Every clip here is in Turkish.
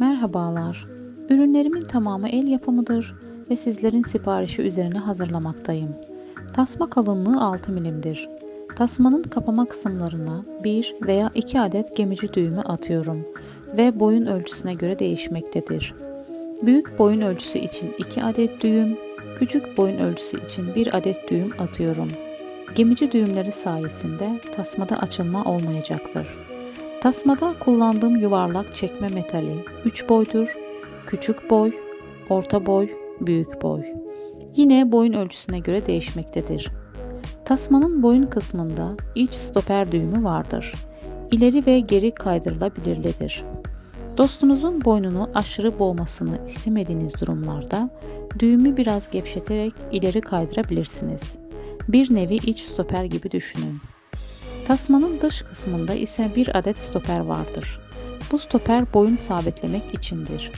Merhabalar. Ürünlerimin tamamı el yapımıdır ve sizlerin siparişi üzerine hazırlamaktayım. Tasma kalınlığı 6 milimdir. Tasmanın kapama kısımlarına 1 veya 2 adet gemici düğümü atıyorum ve boyun ölçüsüne göre değişmektedir. Büyük boyun ölçüsü için 2 adet düğüm, küçük boyun ölçüsü için 1 adet düğüm atıyorum. Gemici düğümleri sayesinde tasmada açılma olmayacaktır. Tasmada kullandığım yuvarlak çekme metali 3 boydur. Küçük boy, orta boy, büyük boy. Yine boyun ölçüsüne göre değişmektedir. Tasmanın boyun kısmında iç stoper düğümü vardır. İleri ve geri kaydırılabilirlidir. Dostunuzun boynunu aşırı boğmasını istemediğiniz durumlarda düğümü biraz gevşeterek ileri kaydırabilirsiniz. Bir nevi iç stoper gibi düşünün. Tasmanın dış kısmında ise bir adet stoper vardır. Bu stoper boyun sabitlemek içindir.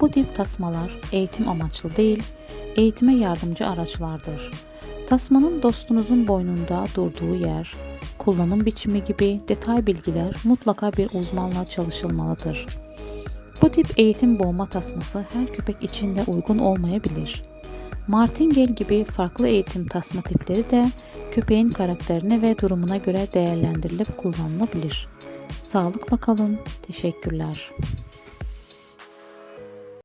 Bu tip tasmalar eğitim amaçlı değil, eğitime yardımcı araçlardır. Tasmanın dostunuzun boynunda durduğu yer, kullanım biçimi gibi detay bilgiler mutlaka bir uzmanla çalışılmalıdır. Bu tip eğitim boğma tasması her köpek için de uygun olmayabilir. Martingale gibi farklı eğitim tasma tipleri de köpeğin karakterine ve durumuna göre değerlendirilip kullanılabilir. Sağlıkla kalın. Teşekkürler.